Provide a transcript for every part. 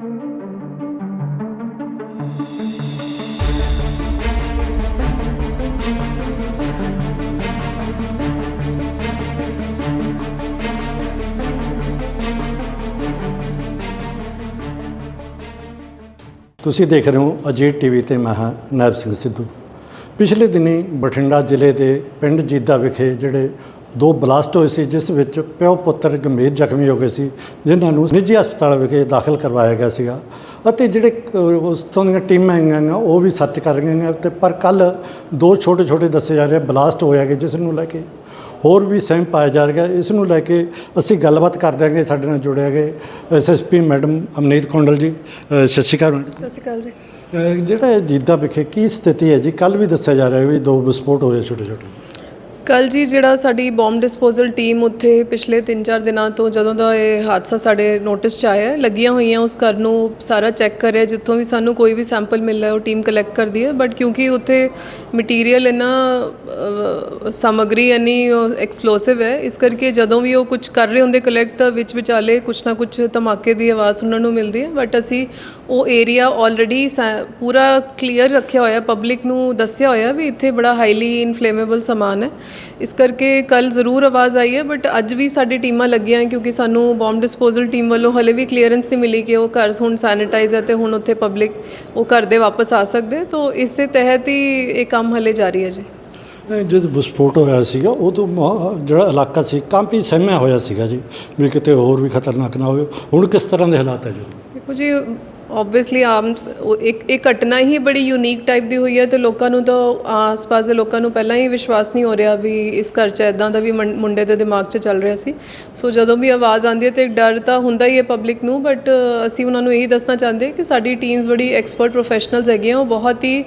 ਤੁਸੀਂ ਦੇਖ ਰਹੇ ਹੋ ਅਜੀਤ ਟੀਵੀ ਤੇ ਮੈਂ ਹਾਂ ਨਾਇਬ ਸਿੰਘ ਸਿੱਧੂ। ਪਿਛਲੇ ਦਿਨੀ ਬਠਿੰਡਾ ਜ਼ਿਲ੍ਹੇ ਦੇ ਪਿੰਡ ਜੀਦਾ ਵਿਖੇ ਜਿਹੜੇ ਦੋ ਬਲਾਸਟ ਹੋਏ ਸੀ ਜਿਸ ਵਿੱਚ ਪਿਓ ਪੁੱਤਰ ਗੰਭੀਰ ਜ਼ਖਮੀ ਹੋ ਗਏ ਸੀ ਜਿਨ੍ਹਾਂ ਨੂੰ ਨਿੱਜੀ ਹਸਪਤਾਲ ਵਿਖੇ ਦਾਖਲ ਕਰਵਾਇਆ ਗਿਆ ਸੀਗਾ। ਅਤੇ ਜਿਹੜੇ ਉਸ ਤੋਂ ਦੀਆਂ ਟੀਮਾਂ ਹੈਗੀਆਂ ਗਾ, ਉਹ ਵੀ ਸਰਚ ਕਰ ਰਹੀਆਂ ਗਾ ਤੇ ਪਰ ਕੱਲ ਦੋ ਛੋਟੇ ਛੋਟੇ ਦੱਸੇ ਜਾ ਰਹੇ ਬਲਾਸਟ ਹੋਏ ਹੈਗੇ ਜਿਸ ਨੂੰ ਲੈ ਕੇ ਹੋਰ ਵੀ ਸਹਿਮ ਪਾਇਆ ਜਾ ਰਿਹਾ। ਇਸ ਨੂੰ ਲੈ ਕੇ ਅਸੀਂ ਗੱਲਬਾਤ ਕਰ ਦਿਆਂਗੇ ਸਾਡੇ ਨਾਲ ਜੁੜੇ ਹੈਗੇ ਐਸਐਸਪੀ ਮੈਡਮ ਅਮਨੀਤ ਕੌਂਡਲ ਜੀ। ਅ, ਸਤਿ ਸ਼੍ਰੀ ਅਕਾਲ ਮੈਡਮ। ਸਤਿ ਸ਼੍ਰੀ ਅਕਾਲ ਜੀ। ਜਿਹੜਾ ਇਹ ਜੀਦਾ ਵਿਖੇ ਕੀ ਸਥਿਤੀ ਹੈ ਜੀ? ਕੱਲ ਵੀ ਦੱਸਿਆ ਜਾ ਰਿਹਾ ਵੀ ਦੋ ਵਿਸਫੋਟ ਹੋਏ ਛੋਟੇ ਛੋਟੇ ਕੱਲ ਜੀ ਜਿਹੜਾ ਸਾਡੀ ਬੰਬ ਡਿਸਪੋਜ਼ਲ ਟੀਮ ਉੱਥੇ ਪਿਛਲੇ 3-4 ਦਿਨਾਂ ਤੋਂ ਜਦੋਂ ਦਾ ਇਹ ਹਾਦਸਾ ਸਾਡੇ ਨੋਟਿਸ 'ਚ ਆਇਆ ਲੱਗੀਆਂ ਹੋਈਆਂ ਉਸ ਘਰ ਨੂੰ ਸਾਰਾ ਚੈੱਕ ਕਰ ਰਿਹਾ ਜਿੱਥੋਂ ਵੀ ਸਾਨੂੰ ਕੋਈ ਵੀ ਸੈਂਪਲ ਮਿਲਦਾ ਹੈ ਉਹ ਟੀਮ ਕਲੈਕਟ ਕਰਦੀ ਹੈ। ਬਟ ਕਿਉਂਕਿ ਉੱਥੇ ਮਟੀਰੀਅਲ ਇੰਨਾ ਅਹ, ਸਮੱਗਰੀ ਇੰਨੀ ਐਕਸਪਲੋਸਿਵ ਹੈ ਇਸ ਕਰਕੇ ਜਦੋਂ ਵੀ ਉਹ ਕੁਝ ਕਰ ਰਹੇ ਹੁੰਦੇ ਕਲੈਕਟ ਤਾਂ ਵਿੱਚ ਵਿਚਾਲੇ ਕੁਝ ਨਾ ਕੁਝ ਧਮਾਕੇ ਦੀ ਆਵਾਜ਼ ਸੁਣਨ ਨੂੰ ਮਿਲਦੀ ਹੈ। ਬਟ ਅਸੀਂ ਉਹ ਏਰੀਆ ਆਲਰੇਡੀ ਪੂਰਾ ਕਲੀਅਰ ਰੱਖਿਆ ਹੋਇਆ ਪਬਲਿਕ ਨੂੰ ਦੱਸਿਆ ਹੋਇਆ ਵੀ ਇੱਥੇ ਬੜਾ ਹਾਈਲੀ ਇਨਫਲੇਮੇਬਲ ਸਮਾਨ ਹੈ। ਇਸ ਕਰਕੇ ਕੱਲ ਜ਼ਰੂਰ ਆਵਾਜ਼ ਆਈ ਹੈ ਬਟ ਅੱਜ ਵੀ ਸਾਡੀ ਟੀਮਾਂ ਲੱਗੀਆਂ ਕਿਉਂਕਿ ਸਾਨੂੰ ਬੰਬ ਡਿਸਪੋਜ਼ਲ ਟੀਮ ਵੱਲੋਂ ਹਲੇ ਵੀ ਕਲੀਅਰੈਂਸ ਨਹੀਂ ਮਿਲੀ ਕਿ ਉਹ ਘਰ ਹੁਣ ਸੈਨੀਟਾਈਜ਼ ਹੈ ਤੇ ਹੁਣ ਉੱਥੇ ਪਬਲਿਕ ਉਹ ਘਰ ਦੇ ਵਾਪਸ ਆ ਸਕਦੇ ਤਾਂ ਇਸੇ ਤਹਿਤ ਹੀ ਇਹ ਕੰਮ ਹਲੇ ਜਾਰੀ ਹੈ ਜੀ। ਜਦ ਵਿਸਫੋਟ ਹੋਇਆ ਸੀਗਾ ਉਦੋਂ ਮਾ- ਜਿਹੜਾ ਇਲਾਕਾ ਸੀ ਕਾਫੀ ਸਹਿਮਿਆ ਹੋਇਆ ਸੀਗਾ ਜੀ ਵੀ ਕਿਤੇ ਹੋਰ ਵੀ ਖਤਰਨਾਕ ਨਾ ਹੋਵੇ। ਹੁਣ ਕਿਸ ਤਰ੍ਹਾਂ ਦੇ ਹਾਲਾਤ ਹੈ ਜੀ? ਦੇਖੋ ਜੀ ਆਬਵੀਅਸਲੀ ਆਮ, ਉਹ ਇੱਕ ਇਹ ਘਟਨਾ ਹੀ ਬੜੀ ਯੂਨੀਕ ਟਾਈਪ ਦੀ ਹੋਈ ਹੈ ਤੇ ਲੋਕਾਂ ਨੂੰ ਤਾਂ ਆਸ-ਪਾਸ ਦੇ ਲੋਕਾਂ ਨੂੰ ਪਹਿਲਾਂ ਹੀ ਵਿਸ਼ਵਾਸ ਨਹੀਂ ਹੋ ਰਿਹਾ ਵੀ ਇਸ ਘਰ 'ਚ ਇਦਾਂ ਦਾ ਵੀ ਮੁੰ- ਮੁੰਡੇ ਦੇ ਦਿਮਾਗ 'ਚ ਚੱਲ ਰਿਹਾ ਸੀ। ਸੋ ਜਦੋਂ ਵੀ ਆਵਾਜ਼ ਆਉਂਦੀ ਹੈ ਤੇ ਡਰ ਤਾਂ ਹੁੰਦਾ ਹੀ ਹੈ ਪਬਲਿਕ ਨੂੰ ਬਟ ਅਸੀਂ ਉਹਨਾਂ ਨੂੰ ਇਹੀ ਦੱਸਣਾ ਚਾਹੁੰਦੇ ਕਿ ਸਾਡੀ ਟੀਮਸ ਬੜੀ ਐਕਸਪਰਟ ਪ੍ਰੋਫੈਸ਼ਨਲਸ ਹੈਗੀਆਂ, ਉਹ ਬਹੁਤ ਹੀ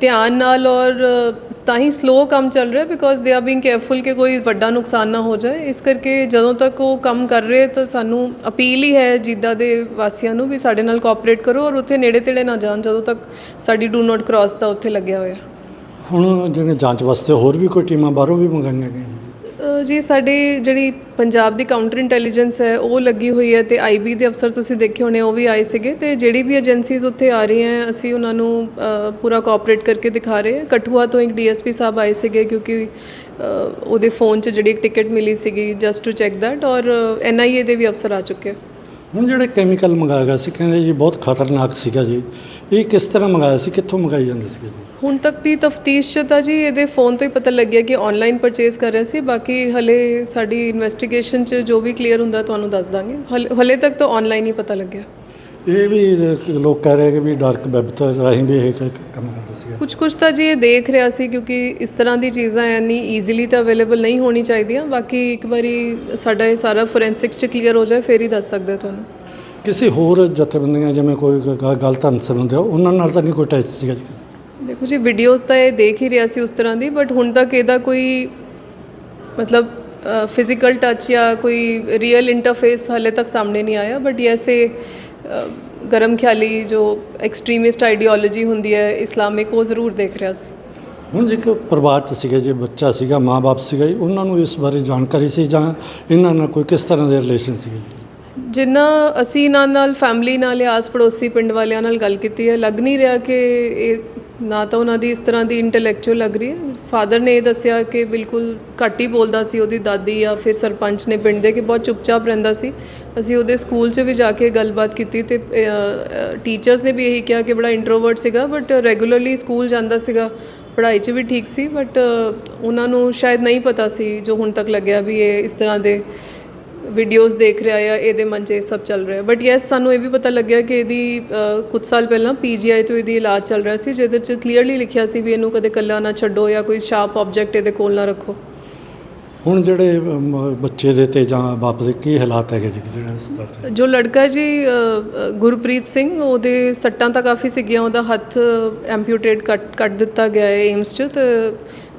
ਧਿਆਨ ਨਾਲ ਔਰ ਤਾਂ ਹੀ ਸਲੋ ਕੰਮ ਚੱਲ ਰਿਹਾ because they are being careful ਕਿ ਕੋਈ ਵੱਡਾ ਨੁਕਸਾਨ ਨਾ ਹੋ ਜਾਏ। ਇਸ ਕਰਕੇ ਜਦੋਂ ਤੱਕ ਉਹ ਕੰਮ ਕਰ ਰਹੇ ਤਾਂ ਸਾਨੂੰ ਅਪੀਲ ਹੀ ਹੈ ਜਿੱਦਾਂ ਦੇ ਵਾਸੀਆਂ ਨੂੰ ਵੀ ਸਾਡੇ ਨਾਲ ਕੋਆਪਰੇਟ ਕਰੋ ਔਰ ਉੱਥੇ ਨੇੜੇ ਤੇੜੇ ਨਾ ਜਾਣ ਜਦੋਂ ਤੱਕ ਸਾਡੀ ਡੂ ਨਾਟ ਕ੍ਰਾਸ ਦਾ ਉੱਥੇ ਲੱਗਿਆ ਹੋਇਆ। ਹੁਣ ਜਿਹੜੇ ਜਾਂਚ ਵਾਸਤੇ ਹੋਰ ਵੀ ਕੋਈ ਟੀਮਾਂ ਬਾਹਰੋਂ ਵੀ ਮੰਗਾਈਆਂ ਗਈਆਂ ਜੀ? ਸਾਡੇ ਜਿਹੜੀ ਪੰਜਾਬ ਦੀ ਕਾਊਂਟਰ ਇੰਟੈਲੀਜੈਂਸ ਹੈ, ਉਹ ਲੱਗੀ ਹੋਈ ਹੈ ਤੇ ਆਈਬੀ ਦੇ ਅਫਸਰ ਤੁਸੀਂ ਦੇਖੇ ਹੋਣੇ, ਉਹ ਵੀ ਆਏ ਸੀਗੇ ਤੇ ਜਿਹੜੀ ਵੀ ਏਜੰਸੀਜ਼ ਉੱਥੇ ਆ ਰਹੀਆਂ ਅਸੀਂ ਉਹਨਾਂ ਨੂੰ ਪੂਰਾ ਕੋਆਪਰੇਟ ਕਰਕੇ ਦਿਖਾ ਰਹੇ ਹਾਂ ਕਠੂਆ ਤੋਂ ਇੱਕ ਡੀਐਸਪੀ ਸਾਹਿਬ ਆਏ ਸੀਗੇ ਕਿਉਂਕਿ ਉਹਦੇ ਫੋਨ 'ਚ ਜਿਹੜੀ ਇੱਕ ਟਿਕਟ ਮਿਲੀ ਸੀਗੀ ਜਸਟ ਟੂ ਚੈੱਕ ਦੈਟ ਔਰ ਐਨਆਈਏ ਦੇ ਵੀ ਅਫਸਰ ਆ ਚੁੱਕੇ ਹੈ ਹੁਣ ਜਿਹੜੇ ਕੈਮੀਕਲ ਮੰਗਾਇਆ ਗਿਆ ਸੀ, ਕਹਿੰਦੇ ਜੀ ਬਹੁਤ ਖਤਰਨਾਕ ਸੀਗਾ ਜੀ ਇਹ ਕਿਸ ਤਰ੍ਹਾਂ ਮੰਗਾਇਆ ਸੀ? ਕਿੱਥੋਂ ਮੰਗਾਈ ਜਾਂਦੇ ਜੀ ਹੁਣ ਤੱਕ ਦੀ ਤਫਤੀਸ਼ 'ਚ ਤਾਂ ਜੀ ਇਹਦੇ ਫੋਨ ਤੋਂ ਹੀ ਪਤਾ ਲੱਗਿਆ ਕਿ ਆਨਲਾਈਨ ਪਰਚੇਸ ਕਰ ਰਿਹਾ ਸੀ। ਬਾਕੀ ਹਲੇ ਸਾਡੀ ਇਨਵੈਸਟੀਗੇਸ਼ਨ 'ਚ ਜੋ ਵੀ ਕਲੀਅਰ ਹੁੰਦਾ ਤੁਹਾਨੂੰ ਦੱਸ ਦਾਂਗੇ। ਹਲੇ- ਹਲੇ ਤੱਕ ਤਾਂ ਆਨਲਾਈਨ ਹੀ ਪਤਾ ਲੱਗਿਆ। ਇਹ ਵੀ ਲੋਕ ਕਹਿ ਰਹੇ ਕਿ ਵੀ ਡਾਰਕ ਵੈਬ ਤੋਂ ਰਾਹੀਂ ਵੀ ਇਹ ਕੰਮ ਕਰਦਾ ਸੀਗਾ। ਕੁਝ ਕੁਝ ਤਾਂ ਜੀ ਇਹ ਦੇਖ ਰਿਹਾ ਸੀ ਕਿਉਂਕਿ ਇਸ ਤਰ੍ਹਾਂ ਦੀ ਚੀਜ਼ਾਂ ਇੰਨੀ ਈਜ਼ੀਲੀ ਤਾਂ ਅਵੇਲੇਬਲ ਨਹੀਂ ਹੋਣੀ ਚਾਹੀਦੀਆਂ। ਬਾਕੀ ਇੱਕ ਵਾਰੀ ਸਾਡਾ ਇਹ ਸਾਰਾ ਫੋਰੈਂਸਿਕਸ 'ਚ ਕਲੀਅਰ ਹੋ ਜਾਏ ਫੇਰ ਹੀ ਦੱਸ ਸਕਦੇ ਤੁਹਾਨੂੰ। ਕਿਸੇ ਹੋਰ ਜਥੇਬੰਦੀਆਂ ਜਿਵੇਂ ਕੋਈ ਗ- ਗਲਤ ਅਨਸਰ ਹੁੰਦੇ ਆ, ਉਹਨਾਂ ਨਾਲ ਤਾਂ ਨਹੀਂ ਕੋਈ ਟੈਚ ਸੀਗਾ ਜੀ ਦੇਖੋ ਜੀ ਵੀਡੀਓਜ਼ ਤਾਂ ਇਹ ਦੇਖ ਹੀ ਰਿਹਾ ਸੀ ਉਸ ਤਰ੍ਹਾਂ ਦੀ ਬਟ ਹੁਣ ਤੱਕ ਇਹਦਾ ਕੋਈ ਮਤਲਬ ਫਿਜ਼ੀਕਲ ਟੱਚ ਜਾਂ ਕੋਈ ਰੀਅਲ ਇੰਟਰਫੇਸ ਹਾਲੇ ਤੱਕ ਸਾਹਮਣੇ ਨਹੀਂ ਆਇਆ ਬਟ ਯੈਸੇ ਗਰਮ ਖਿਆਲੀ ਜੋ ਐਕਸਟ੍ਰੀਮਿਸਟ ਆਈਡੀਓਲੋਜੀ ਹੁੰਦੀ ਹੈ ਇਸਲਾਮਿਕ ਉਹ ਜ਼ਰੂਰ ਦੇਖ ਰਿਹਾ ਸੀ। ਹੁਣ ਜੇ ਕੋਈ ਪਰਿਵਾਰ 'ਚ ਸੀਗਾ ਜੇ ਬੱਚਾ ਸੀਗਾ ਮਾਂ-ਬਾਪ ਸੀਗਾ ਜੀ ਉਹਨਾਂ ਨੂੰ ਇਸ ਬਾਰੇ ਜਾਣਕਾਰੀ ਸੀ ਜਾਂ ਇਹਨਾਂ ਨਾਲ ਕੋਈ ਕਿਸ ਤਰ੍ਹਾਂ ਦੇ ਰਿਲੇਸ਼ਨ ਸੀਗੇ? ਜਿੰਨਾ ਅਸੀਂ ਇਹਨਾਂ ਨਾਲ ਫੈਮਿਲੀ ਨਾਲ ਜਾਂ ਆਸ ਪੜੋਸੀ ਪਿੰਡ ਵਾਲਿਆਂ ਨਾਲ ਗੱਲ ਕੀਤੀ ਹੈ, ਲੱਗ ਨਹੀਂ ਰਿਹਾ ਕਿ ਇਹ ਨਾ ਤਾਂ ਉਹਨਾਂ ਦੀ ਇਸ ਤਰ੍ਹਾਂ ਦੀ ਇੰਟੈਲੈਕਚੁਅਲ ਲੱਗ ਰਹੀ ਹੈ। ਫਾਦਰ ਨੇ ਇਹ ਦੱਸਿਆ ਕਿ ਬਿਲਕੁਲ ਘੱਟ ਹੀ ਬੋਲਦਾ ਸੀ ਉਹਦੀ ਦਾਦੀ ਜਾਂ ਫਿਰ ਸਰਪੰਚ ਨੇ ਪਿੰਡ ਦੇ ਕਿ ਬਹੁਤ ਚੁੱਪਚਾਪ ਰਹਿੰਦਾ ਸੀ। ਅਸੀਂ ਉਹਦੇ ਸਕੂਲ 'ਚ ਵੀ ਜਾ ਕੇ ਗੱਲਬਾਤ ਕੀਤੀ ਤੇ ਟੀਚਰਸ ਨੇ ਵੀ ਇਹੀ ਕਿਹਾ ਕਿ ਬੜਾ ਇੰਟਰੋਵਰਟ ਸੀਗਾ ਬਟ ਰੈਗੂਲਰਲੀ ਸਕੂਲ ਜਾਂਦਾ ਸੀਗਾ, ਪੜ੍ਹਾਈ 'ਚ ਵੀ ਠੀਕ ਸੀ ਬਟ ਉਹਨਾਂ ਨੂੰ ਸ਼ਾਇਦ ਨਹੀਂ ਪਤਾ ਸੀ ਜੋ ਹੁਣ ਤੱਕ ਲੱਗਿਆ ਵੀ ਇਹ ਇਸ ਤਰ੍ਹਾਂ ਦੇ ਵੀਡੀਓਜ਼ ਦੇਖ ਰਿਹਾ ਆ ਇਹਦੇ ਮਨ 'ਚ ਇਹ ਸਭ ਚੱਲ ਰਿਹਾ। ਬਟ ਯੈਸ ਸਾਨੂੰ ਇਹ ਵੀ ਪਤਾ ਲੱਗਿਆ ਕਿ ਇਹਦੀ ਕੁਝ ਸਾਲ ਪਹਿਲਾਂ ਪੀਜੀਆਈ ਤੋਂ ਇਹਦੀ ਇਲਾਜ ਚੱਲ ਰਿਹਾ ਸੀ ਜਿਹਦੇ 'ਚ ਕਲੀਅਰਲੀ ਲਿਖਿਆ ਸੀ ਵੀ ਇਹਨੂੰ ਕਦੇ ਇਕੱਲਾ ਨਾ ਛੱਡੋ ਜਾਂ ਕੋਈ ਸ਼ਾਰਪ ਆਬਜੈਕਟ ਇਹਦੇ ਕੋਲ ਨਾ ਰੱਖੋ। ਹੁਣ ਜਿਹੜੇ ਬੱਚੇ ਦੇ ਤੇ ਜਾਂ ਬਾਪ ਦੇ ਕੀ ਹਾਲਾਤ ਹੈਗੇ ਜੀ ਜਿਹੜਾ ਹਸਪਤਾਲ ਜੋ ਲੜਕਾ ਜੀ ਗੁਰਪ੍ਰੀਤ ਸਿੰਘ ਉਹਦੇ ਸੱਟਾਂ ਤਾਂ ਕਾਫੀ ਸੀਗੀਆਂ ਉਹਦਾ ਹੱਥ ਐਂਪਿਊਟੇਟ ਕੱਟ ਕੱਟ ਦਿੱਤਾ ਗਿਆ ਹੈ ਏਮਸ 'ਚ ਤੇ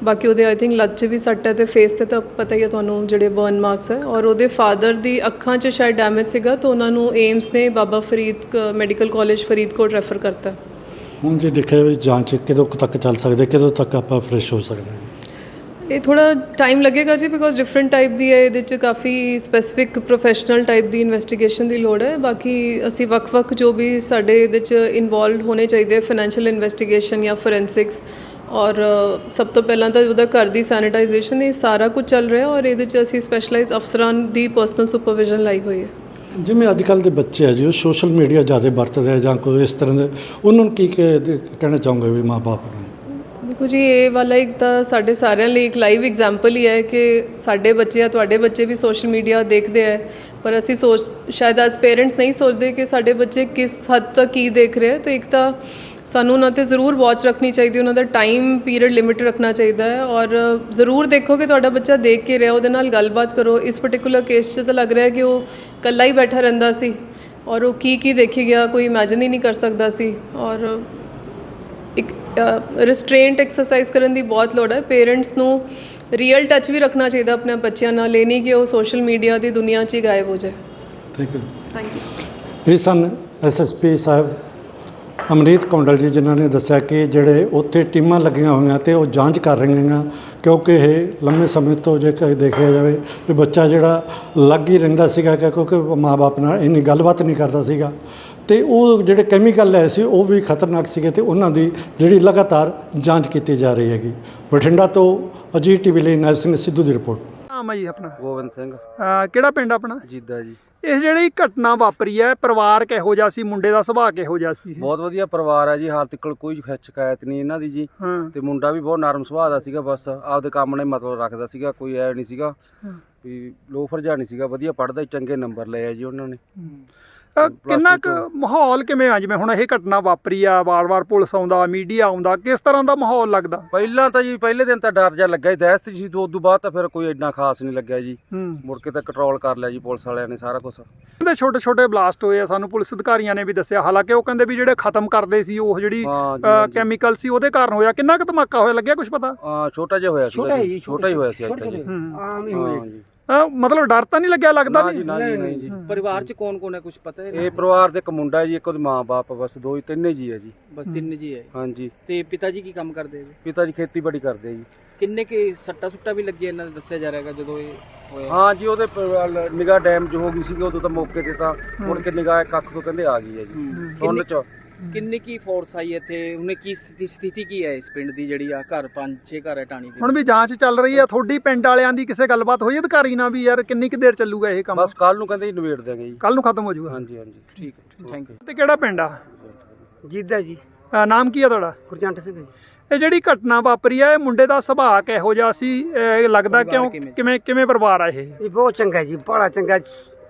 ਬਾਕੀ ਉਹਦੇ ਆਈ ਥਿੰਕ ਲੱਤ 'ਚ ਵੀ ਸੱਟ ਹੈ ਤੇ ਫੇਸ ਤੇ ਤਾਂ ਪਤਾ ਹੀ ਹੈ ਤੁਹਾਨੂੰ ਜਿਹੜੇ ਬਰਨ ਮਾਰਕਸ ਹੈ। ਔਰ ਉਹਦੇ ਫਾਦਰ ਦੀ ਅੱਖਾਂ 'ਚ ਸ਼ਾਇਦ ਡੈਮੇਜ ਸੀਗਾ ਤਾਂ ਉਹਨਾਂ ਨੂੰ ਏਮਸ ਨੇ Baba Farid medical college Faridkot refer ਕਰਤਾ। ਹੁਣ ਜੇ ਦੇਖਿਆ ਵੀ ਜਾਂਚ ਕਦੋਂ ਤੱਕ ਚੱਲ ਸਕਦੇ ਕਦੋਂ ਤੱਕ ਆਪਾਂ ਫਰੈਸ਼ ਹੋ ਸਕਦੇ ਹਾਂ? ਇਹ ਥੋੜਾ ਟਾਈਮ ਲੱਗੇਗਾ ਜੀ ਬਿਕੋਜ਼ ਡਿਫਰੈਂਟ ਟਾਈਪ ਦੀ ਹੈ ਇਹਦੇ ਚ ਕਾਫੀ ਸਪੈਸਿਫਿਕ ਪ੍ਰੋਫੈਸ਼ਨਲ ਟਾਈਪ ਦੀ ਇਨਵੈਸਟੀਗੇਸ਼ਨ ਦੀ ਲੋੜ ਹੈ। ਬਾਕੀ ਅਸੀਂ ਵੱਖ-ਵੱਖ ਜੋ ਵੀ ਸਾਡੇ ਇਹਦੇ ਚ ਇਨਵੋਲਵਡ ਹੋਣੇ ਚਾਹੀਦੇ ਫਾਈਨੈਂਸ਼ੀਅਲ ਇਨਵੈਸਟੀਗੇਸ਼ਨ ਜਾਂ ਫੋਰੈਂਸਿਕਸ ਔਰ ਸਭ ਤੋਂ ਪਹਿਲਾਂ ਤਾਂ ਉਹਦਾ ਘਰ ਦੀ ਸੈਨੀਟਾਈਜੇਸ਼ਨ ਇਹ ਸਾਰਾ ਕੁਝ ਚੱਲ ਰਿਹਾ ਔਰ ਇਹਦੇ ਚ ਅਸੀਂ ਸਪੈਸ਼ਲਾਈਜ਼ਡ ਅਫਸਰਾਂ ਦੀ ਪਰਸਨਲ ਸੁਪਰਵਿਜ਼ਨ ਲਾਈ ਹੋਈ ਹੈ। ਜਿਵੇਂ ਅੱਜ ਕੱਲ ਦੇ ਬੱਚੇ ਆ ਜੀ ਉਹ ਸੋਸ਼ਲ ਮੀਡੀਆ ਜ਼ਿਆਦਾ ਵਰਤਦੇ ਆ ਜਾਂ ਕੋਈ ਇਸ ਤਰ੍ਹਾਂ ਦੇ ਉਹਨਾਂ ਨੂੰ ਕੀ ਕਹਿਣਾ ਚਾਹੋਗੇ ਵੀ ਮਾਪੇ ਦੇਖੋ ਜੀ ਇਹ ਵਾਲਾ ਇੱਕ ਤਾਂ ਸਾਡੇ ਸਾਰਿਆਂ ਲਈ ਇੱਕ ਲਾਈਵ ਐਗਜ਼ਾਮਪਲ ਹੀ ਹੈ ਕਿ ਸਾਡੇ ਬੱਚੇ ਆ ਤੁਹਾਡੇ ਬੱਚੇ ਵੀ ਸੋਸ਼ਲ ਮੀਡੀਆ ਦੇਖਦੇ ਆ ਪਰ ਅਸੀਂ ਸੋਚ ਸ਼ਾਇਦ ਐਸ ਪੇਰੈਂਟਸ ਨਹੀਂ ਸੋਚਦੇ ਕਿ ਸਾਡੇ ਬੱਚੇ ਕਿਸ ਹੱਦ ਤੱਕ ਕੀ ਦੇਖ ਰਹੇ ਆ ਤੇ ਇੱਕ ਤਾਂ ਸਾਨੂੰ ਉਹਨਾਂ ਤੇ ਜ਼ਰੂਰ ਵਾਚ ਰੱਖਣੀ ਚਾਹੀਦੀ ਉਹਨਾਂ ਦਾ ਟਾਈਮ ਪੀਰੀਅਡ ਲਿਮਿਟ ਰੱਖਣਾ ਚਾਹੀਦਾ ਹੈ ਔਰ ਜ਼ਰੂਰ ਦੇਖੋ ਕਿ ਤੁਹਾਡਾ ਬੱਚਾ ਦੇਖ ਕੇ ਰਿਹਾ ਉਹਦੇ ਨਾਲ ਗੱਲਬਾਤ ਕਰੋ। ਇਸ ਪਾਰਟਿਕੂਲਰ ਕੇਸ 'ਚ ਤਾਂ ਲੱਗ ਰਿਹਾ ਕਿ ਉਹ ਇਕੱਲਾ ਹੀ ਬੈਠਾ ਰਹਿੰਦਾ ਸੀ ਔਰ ਉਹ ਕੀ ਕੀ ਦੇਖੀ ਗਿਆ ਕੋਈ ਇਮੇਜਿਨ ਹੀ ਨਹੀਂ ਕਰ ਸਕਦਾ ਸੀ ਔਰ ਇੱਕ ਰਿਸਟ੍ਰੇਂਟ ਐਕਸਰਸਾਈਜ਼ ਕਰਨ ਦੀ ਬਹੁਤ ਲੋੜ ਹੈ। ਪੇਰੈਂਟਸ ਨੂੰ ਰੀਅਲ ਟੱਚ ਵੀ ਰੱਖਣਾ ਚਾਹੀਦਾ ਆਪਣੇ ਬੱਚਿਆਂ ਨਾਲ ਇਹ ਨਹੀਂ ਕਿ ਉਹ ਸੋਸ਼ਲ ਮੀਡੀਆ ਦੀ ਦੁਨੀਆ 'ਚ ਹੀ ਗਾਇਬ ਹੋ ਜਾਏ। ਥੈਂਕ ਯੂ ਥੈਂਕ ਯੂ ਇਹ ਸਨ ਐਸਐਸਪੀ ਸਾਹਿਬ ਅਮਰੀਤ ਕੌਂਡਲ ਜੀ ਜਿਨ੍ਹਾਂ ਨੇ ਦੱਸਿਆ ਕਿ ਜਿਹੜੇ ਉੱਥੇ ਟੀਮਾਂ ਲੱਗੀਆਂ ਹੋਈਆਂ ਤੇ ਉਹ ਜਾਂਚ ਕਰ ਰਹੀਆਂ ਕਿਉਂਕਿ ਇਹ ਲੰਮੇ ਸਮੇਂ ਤੋਂ ਜੇ ਕ- ਦੇਖਿਆ ਜਾਵੇ ਕਿ ਬੱਚਾ ਜਿਹੜਾ ਲੱਗ ਹੀ ਰਹਿੰਦਾ ਸੀਗਾ ਕਿ ਕਿਉਂਕਿ ਮਾਪੇ ਨਾਲ ਇੰਨੀ ਗੱਲਬਾਤ ਨਹੀਂ ਕਰਦਾ ਸੀਗਾ। ਤੇ ਉਹ ਜਿਹੜੇ ਕੈਮੀਕਲ ਲਏ ਸੀ ਉਹ ਵੀ ਖਤਰਨਾਕ ਸੀਗੇ ਤੇ ਉਹਨਾਂ ਦੀ ਜਿਹੜੀ ਲਗਾਤਾਰ ਜਾਂਚ ਕੀਤੀ ਜਾ ਰਹੀ ਹੈਗੀ। ਬਠਿੰਡਾ ਤੋਂ ਅਜੀਤ ਟੀਵੀ ਲਈ ਨਾਇਬ ਸਿੰਘ ਸਿੱਧੂ ਦੀ ਰਿਪੋਰਟ। ਨਾਮ ਹੈ ਜੀ ਆਪਣਾ? ਗੋਬਿੰਦ ਸਿੰਘ। ਅਹ ਕਿਹੜਾ ਪਿੰਡ ਆਪਣਾ? ਜੀਦਾ ਜੀ। ਇਹ ਜਿਹੜੀ ਘਟਨਾ ਵਾਪਰੀ ਹੈ ਪਰਿਵਾਰ ਕਿਹੋ ਜਿਹਾ ਸੀ ਮੁੰਡੇ ਦਾ ਸੁਭਾਅ ਕਿਹੋ ਜਿਹਾ ਸੀ ਬਹੁਤ ਵਧੀਆ ਪਰਿਵਾਰ ਹੈ ਜੀ ਹਾਲ ਤੱਕ ਕੋਈ ਸ਼ਿਕਾਇਤ ਨਹੀਂ ਇਹਨਾਂ ਦੀ ਜੀ। ਹਾਂ। ਤੇ ਮੁੰਡਾ ਵੀ ਬਹੁਤ ਨਰਮ ਸੁਭਾਅ ਦਾ ਸੀਗਾ ਬਸ ਆਪਦੇ ਕੰਮ ਹੀ ਮਤਲਬ ਰੱਖਦਾ ਸੀਗਾ ਕੋਈ ਐ ਨਹੀਂ ਸੀਗਾ। ਵੀ ਲੋਫਰ ਜਾ ਨਹੀਂ ਸੀਗਾ ਵਧੀਆ ਪੜਦਾ ਚੰਗੇ ਨੰਬਰ ਲਏ ਆ ਜੀ ਉਹਨਾਂ ਨੇ। ਅਹ ਕਿੰਨਾ ਕੁ ਮਾਹੌਲ ਕਿਵੇਂ ਆ? ਜਿਵੇਂ ਹੁਣ ਇਹ ਘਟਨਾ ਵਾਪਰੀ ਆ ਵਾਰ-ਵਾਰ ਪੁਲਿਸ ਆਉਂਦਾ ਮੀਡੀਆ ਆਉਂਦਾ ਕਿਸ ਤਰ੍ਹਾਂ ਦਾ ਮਾਹੌਲ ਲੱਗਦਾ? ਪਹਿਲਾਂ ਤਾਂ ਜੀ ਪਹਿਲੇ ਦਿਨ ਤਾਂ ਡਰ ਜਾ ਲੱਗਾ ਹੀ ਦਹਿਸ਼ਤ ਜੀ ਤੋਂ ਉਦੋਂ ਬਾਅਦ ਤਾਂ ਫਿਰ ਕੋਈ ਐਡਾ ਖਾਸ ਨਹੀਂ ਲੱਗਿਆ ਜੀ। ਹੂੰ। ਮੁੜ ਕੇ ਤਾਂ ਕੰਟਰੋਲ ਕਰ ਲਿਆ ਜੀ ਪੁਲਿਸ ਵਾਲਿਆਂ ਨੇ ਸਾਰਾ ਕੁਝ ਕਹਿੰਦੇ ਛੋਟੇ-ਛੋਟੇ ਬਲਾਸਟ ਹੋਏ ਆ ਸਾਨੂੰ ਪੁਲਿਸ ਅਧਿਕਾਰੀਆਂ ਨੇ ਵੀ ਦੱਸਿਆ। ਹਾਲਾਂਕਿ ਉਹ ਕਹਿੰਦੇ ਵੀ ਜਿਹੜੇ ਖਤਮ ਕਰਦੇ ਸੀ ਉਹ ਜਿਹੜੀ ਹਾਂ ਜੀ, ਹਾਂ ਜੀ। ਕੈਮੀਕਲ ਸੀ ਉਹਦੇ ਕਾਰਨ ਹੋਇਆ। ਕਿੰਨਾ ਕੁ ਧਮਾਕਾ ਹੋਇਆ ਲੱਗਿਆ ਕੁਝ ਪਤਾ? ਆ ਛੋਟਾ ਜਿਹਾ ਹੋਇਆ ਸੀਗਾ ਜੀ। ਛੋਟਾ ਹੀ ਹੋਇਆ ਸੀ ਅੱਜ ਤਾਂ ਜੀ। ਹੂੰ। ਹਾਂ ਜੀ। ਅਹ ਮਤਲਬ ਡਰ ਤਾਂ ਨਹੀਂ ਲੱਗਿਆ ਲੱਗਦਾ ਨਾ ਵੀ ਜੀ ਨਾ ਜੀ ਨਹੀਂ ਜੀ। ਪਰਿਵਾਰ ਚ ਕੌਣ ਕੌਣ ਹੈ ਕੁਝ ਪਤਾ ਹੈ ਇਹ ਪਰਿਵਾਰ ਦੇ ਇੱਕ ਮੁੰਡਾ ਹੈ ਜੀ ਇੱਕ ਉਹਦੇ ਮਾਂ-ਬਾਪ ਬਸ ਦੋ ਹੀ ਤਿੰਨੇ ਜੀ ਹੈ ਜੀ। ਬਸ ਤਿੰਨ ਜੀ ਹੈ। ਹਾਂਜੀ। ਤੇ ਪਿਤਾ ਜੀ ਕੀ ਕੰਮ ਕਰਦੇ ਨੇ ਪਿਤਾ ਜੀ ਖੇਤੀਬਾੜੀ ਕਰਦੇ ਜੀ। ਕਿੰਨੇ ਕੇ ਸੱਟਾ ਸੁੱਟਾ ਵੀ ਲੱਗੇ ਇਹਨਾਂ ਦਾ ਦੱਸਿਆ ਜਾ ਰਿਹਾ ਜਦੋਂ ਇਹ ਹੋਇਆ? ਹਾਂ ਜੀ ਉਹਦੇ ਨਿਗਾਹ ਡੈਮ 'ਚ ਹੋ ਗਈ ਸੀ ਉਦੋਂ ਤਾਂ ਮੌਕੇ ਤੇ ਤਾਂ ਮੁੜ ਕੇ ਨਿਗਾਹ ਕੱਖ ਤੋਂ ਕਹਿੰਦੇ ਆ ਗਈ ਹੈ ਜੀ। ਸੁਣ ਚ ਕਿੰਨੀ ਕੀ ਫੋਰਸ ਆਈ ਇੱਥੇ? ਉਹਨੇ ਕੀ ਸਥਿਤੀ ਸਥਿਤੀ ਕੀ ਹੈ ਇਸ ਪਿੰਡ ਦੀ ਜਿਹੜੀ ਆ ਘਰ ਪੰਜ ਛੇ ਘਰ ਹੈ ਟਾਣੀ ਦੇ? ਹੁਣ ਵੀ ਜਾਂਚ ਚੱਲ ਰਹੀ ਆ ਤੁਹਾਡੀ ਪਿੰਡ ਵਾਲਿਆਂ ਦੀ ਕਿਸੇ ਗੱਲਬਾਤ ਹੋਈ ਅਧਿਕਾਰੀ ਨਾਲ ਵੀ ਯਾਰ ਕਿੰਨੀ ਕੁ ਦੇਰ ਚੱਲੂਗਾ ਇਹ ਕੰਮ? ਬਸ ਕੱਲ ਨੂੰ ਕਹਿੰਦੇ ਨਿਬੇੜ ਦਿਆਂਗੇ ਜੀ। ਕੱਲ ਨੂੰ ਖਤਮ ਹੋ ਜਾਊਗਾ। ਹਾਂਜੀ ਹਾਂਜੀ। ਠੀਕ ਹੈ ਥੈਂਕ ਯੂ ਤੇ ਕਿਹੜਾ ਪਿੰਡ ਆ? ਜੀਦਾ ਜੀ। ਨਾਮ ਕੀ ਆ ਤੁਹਾਡਾ? ਗੁਰਜੰਟ ਸਿੰਘ ਜੀ। ਇਹ ਜਿਹੜੀ ਘਟਨਾ ਵਾਪਰੀ ਆ ਇਹ ਮੁੰਡੇ ਦਾ ਸੁਭਾਅ ਕਿਹੋ ਜਿਹਾ ਸੀ? ਇਹ ਲੱਗਦਾ ਕਿਉਂ ਕਿਵੇਂ? ਕਿਵੇਂ ਕਿਵੇਂ ਪਰਿਵਾਰ ਆ ਇਹ? ਇਹ ਬਹੁਤ ਚੰਗਾ ਜੀ ਬੜਾ ਚੰਗਾ।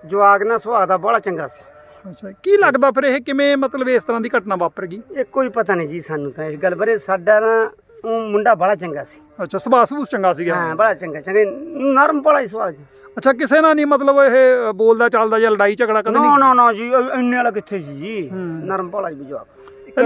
ਜਵਾਗ ਨਾ ਸੁਭਾਅ ਦਾ ਬੜਾ ਚੰਗਾ ਸੀ। ਅੱਛਾ ਕੀ ਲੱਗਦਾ ਫਿਰ ਇਹ ਕਿਵੇਂ ਮਤਲਬ ਇਸ ਤਰ੍ਹਾਂ ਦੀ ਘਟਨਾ ਵਾਪਰ ਗਈ? ਇਹ ਕੋਈ ਪਤਾ ਨਹੀਂ ਜੀ ਸਾਨੂੰ ਤਾਂ ਇਸ ਗੱਲ ਬਾਰੇ ਸਾਡਾ ਨਾ ਮੁੰਡਾ ਬੜਾ ਚੰਗਾ ਸੀ। ਅੱਛਾ ਸੁਭਾਅ ਸੁਭੂਸ ਚੰਗਾ ਸੀਗਾ? ਹਾਂ ਬੜਾ ਚੰਗਾ ਚੰਗਾ ਨਰਮ ਬੜਾ ਹੀ ਸੁਭਾਅ ਸੀ। ਅੱਛਾ ਕਿਸੇ ਨਾਲ ਨਹੀਂ ਮਤਲਬ ਇਹ ਬੋਲਦਾ ਚੱਲਦਾ ਜਾਂ ਲੜਾਈ ਝਗੜਾ ਕਦੇ ਨਾ ਨਹੀਂ? ਨਾ ਨਾ ਜੀ ਇਹ ਇੰਨੇ ਵਾਲਾ ਕਿੱਥੇ ਸੀ ਜੀ? ਨਰਮ ਬੜਾ ਹੀ ਜਵਾਗ